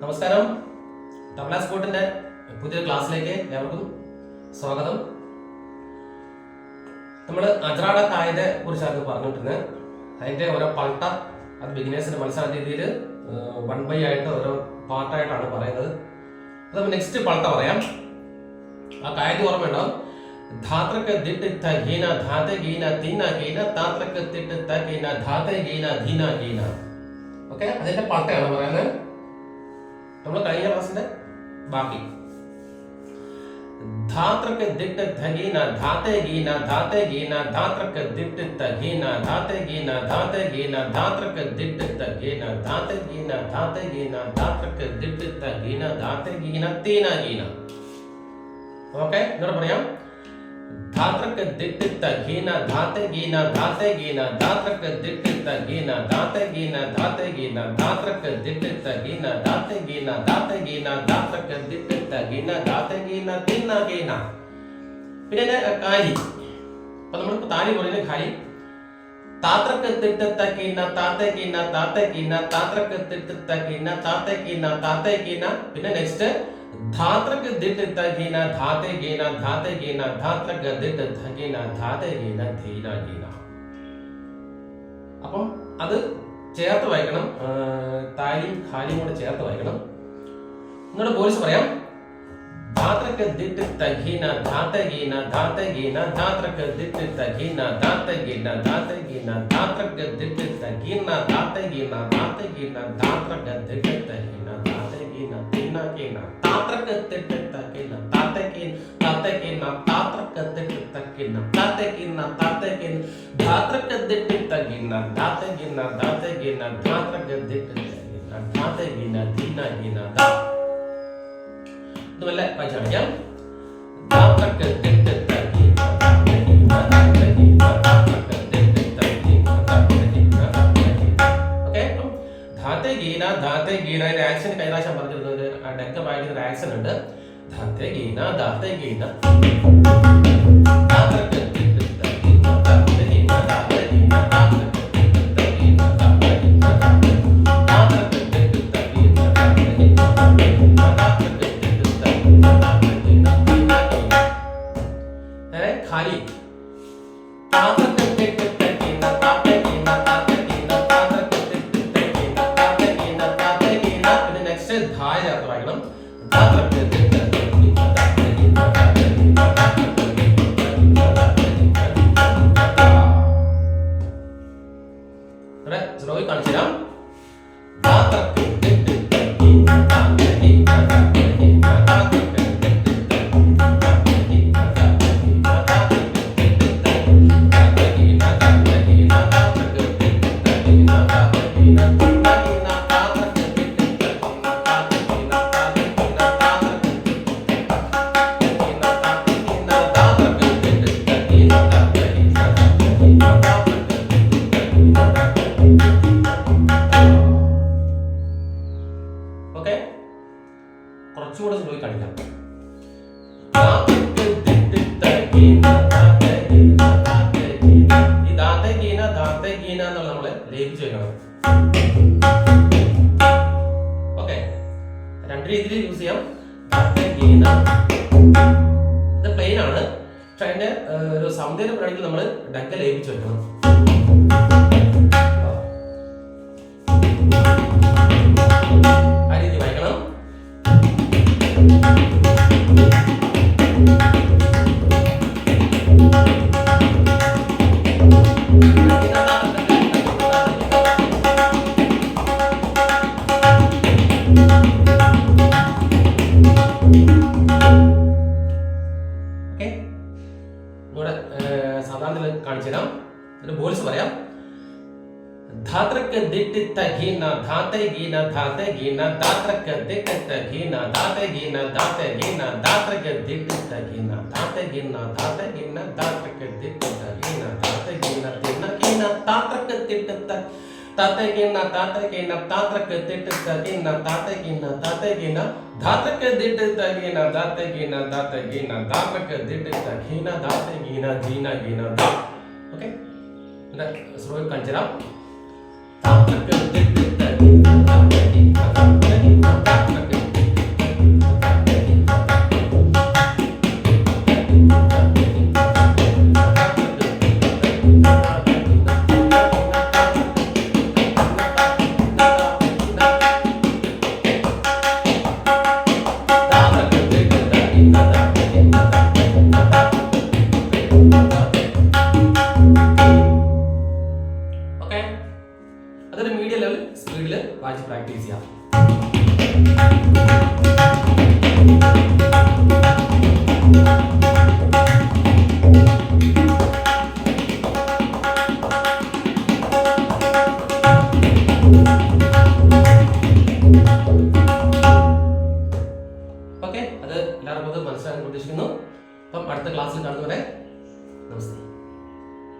നമസ്കാരം. തബ്ല സ്പോർട്ടിന്റെ പുതിയ ക്ലാസ്സിലേക്ക് എല്ലാവർക്കും സ്വാഗതം. നമ്മൾ അജ്രാട കായതെ കുറിച്ചാണ് പറഞ്ഞിട്ടുള്ളത് അതിന്റെ ഓരോ പൾട്ട അത് ബിഗിനേഴ്സിന്റെ മത്സര രീതിയിൽ വൺ ബൈ ആയിട്ട് ഓരോ പാർട്ടായിട്ടാണ് പറയുന്നത്. അത് നെക്സ്റ്റ് പൾട്ട പറയാം. ആ കായത് ഓർമ്മയുണ്ടാവും ധാത്രക്ക് ദിട്ട് ത ഗീന ധാത ഗീന തീന ഗീന താത്രക്ക് തിട്ട് ത ഗീന ധാത ഗീന ധീന ഗീന ഓക്കെ? അതിന്റെ പറയുന്നത്. നമ്മൾ കഴിഞ്ഞ ക്ലാസ്സിന്റെ ബാക്കി ധാത്രക്ക് ദിട്ട് ധഗീന ധാത്തെ ഗീന ധാത്തെ ഗീന ധാത്രക്ക് ദിട്ട് തഗീന ധാത്തെ ഗീന ധാത്തെ ഗീന ധാത്രക്ക് ദിട്ട് തഗീന ധാത്തെ ഗീന ധാത്തെ ഗീന ധാത്രക്ക് ദിട്ട് തഗീന ധാത്തെ ഗീന തീന ഗീന ഓക്കെ എന്നോട് പറയാം ധാത്രക്ക് ദിട്ട് തഗീന ധാത്തെ ഗീന ധാത്തെ ഗീന ധാത്രക്ക് ദിട്ട് തഗീന ധാത്തെ ഗീന ധാത്തെ ഗീന ധാത്രക്ക് ദിട്ട് തഗീന ധാത്തെ ഗീന ധാത്തെ ഗീന ധാത്രക്ക് ദിട്ട് തഗീന ധാത്തെ ഗീന തിന്ന ഗീന പിന്നെ ഇതിന്റെ കാരി അപ്പൊ നമ്മളിപ്പോ താലി പറയുന്ന കാരി അപ്പം അത് ചേർത്ത് വായിക്കണം. താലിയും ഖാലിയും കൂടെ ചേർത്ത് വായിക്കണം. നിങ്ങളുടെ പോലീസ് പറയാം. ಧಾತಕ ದಿಟ್ಟ ತಗಿನ ಧಾತಗಿನ ಧಾತಗಿನ ಧಾತಕ ದಿಟ್ಟ ತಗಿನ ಧಾತಗಿನ ಧಾತಗಿನ ಧಾತಕ ದಿಟ್ಟ ತಗಿನ ಧಾತಗಿನ ಧಾತಗಿನ ಧಾತಕ ದಿಟ್ಟ ತಗಿನ ಧಾತಗಿನ ತಿನ್ನಕಿನ ತಾತ್ರಕ ದಿಟ್ಟ ತಗಿನ ತಾತಕಿನ ತಾತಕಿನ ತಾತ್ರಕ ದಿಟ್ಟ ತಗಿನ ತಾತಕಿನ ತಾತಕಿನ ಧಾತಕ ದಿಟ್ಟ ತಗಿನ ಧಾತಗಿನ ಧಾತಗಿನ ಧಾತಕ ದಿಟ್ಟ ತಗಿನ ಧಾತಗಿನ ತಿನ್ನಗಿನ ധാത്തെ ഗീന ധാത്തെ ഗീന അതിന്റെ ആക്ഷൻ പ്രാവശ്യം പറഞ്ഞിരുന്നത് ആ ഡെക്ക ഒരു ആക്ഷൻ ഉണ്ട്. ധാത്തെ ഗീന ധാത്തെ ഗീന. നെക്സ്റ്റ് ധായ ചേർത്ത് വായിക്കണം ധാത്രക്ക് ദിട്ട് തകീന ധാത്തെ ഓക്കെ കുറച്ചുകൂടെ സ്ലോയി ഗീന. ഈ ധാത്തെ ഗീന ധാത്തെ ഗീന എന്നുള്ള നമ്മൾ ലയിപ്പിച്ച് വെക്കണം. ഓക്കെ രണ്ട് രീതിയിൽ യൂസ് ചെയ്യാം. ധാത്തെ ഗീന. ഇത് പ്ലെയിൻ ആണ്. പക്ഷെ അതിന്റെ ഒരു സൗന്ദര്യം വേണമെങ്കിൽ നമ്മൾ ഡക്ക ലയിപ്പിച്ച് വെക്കണം. ഇവിടെ സാധാരണ കാണിച്ചു തരാം ഇതിന്റെ ബോൾസ് പറയാം. ಧಾತ್ರಕ್ಕೆ ದಿಟ್ಟಿತ್ತ ಗೀನ ಧಾತೆ ಗೀನ ಧಾತೆ ಗೀನ ಧಾತ್ರಕ್ಕೆ ದಿಟ್ಟಿತ್ತ ಗೀನ ಧಾತೆ ಗೀನ ಧಾತೆ ಗೀನ ಧಾತ್ರಕ್ಕೆ ದಿಟ್ಟಿತ್ತ ಗೀನ ಧಾತೆ ಗೀನ ಧಾತೆ ಗೀನ ಧಾತ್ರಕ್ಕೆ ದಿಟ್ಟಿತ್ತ ಗೀನ ಧಾತೆ ಗೀನ ದಿನ ಗೀನ ತಾತ್ರಕ್ಕೆ ದಿಟ್ಟಿತ್ತ ತಾತೆಗಿನ್ನ ತಾತೆಗಿನ್ನ ತಾತ್ರಕ್ಕೆ ದಿಟ್ಟಿತ್ತಗಿನ್ನ ತಾತೆಗಿನ್ನ ತಾತೆಗಿನ್ನ ಧಾತಕ್ಕೆ ದಿಟ್ಟಿತ್ತಗಿನ ದಾತೆಗಿನ ದಾತೆಗಿನ ದಾತಕ್ಕೆ ದಿಟ್ಟಿತ್ತಗಿನ ದಾತೆಗಿನ ದೀನಗಿನ ದಾ ಓಕೆ ಕಂಚರ I'm the Tapi penting. പ്രതീക്ഷിക്കുന്നു അപ്പം അടുത്ത ക്ലാസ്സിൽ കാണുന്നവരെ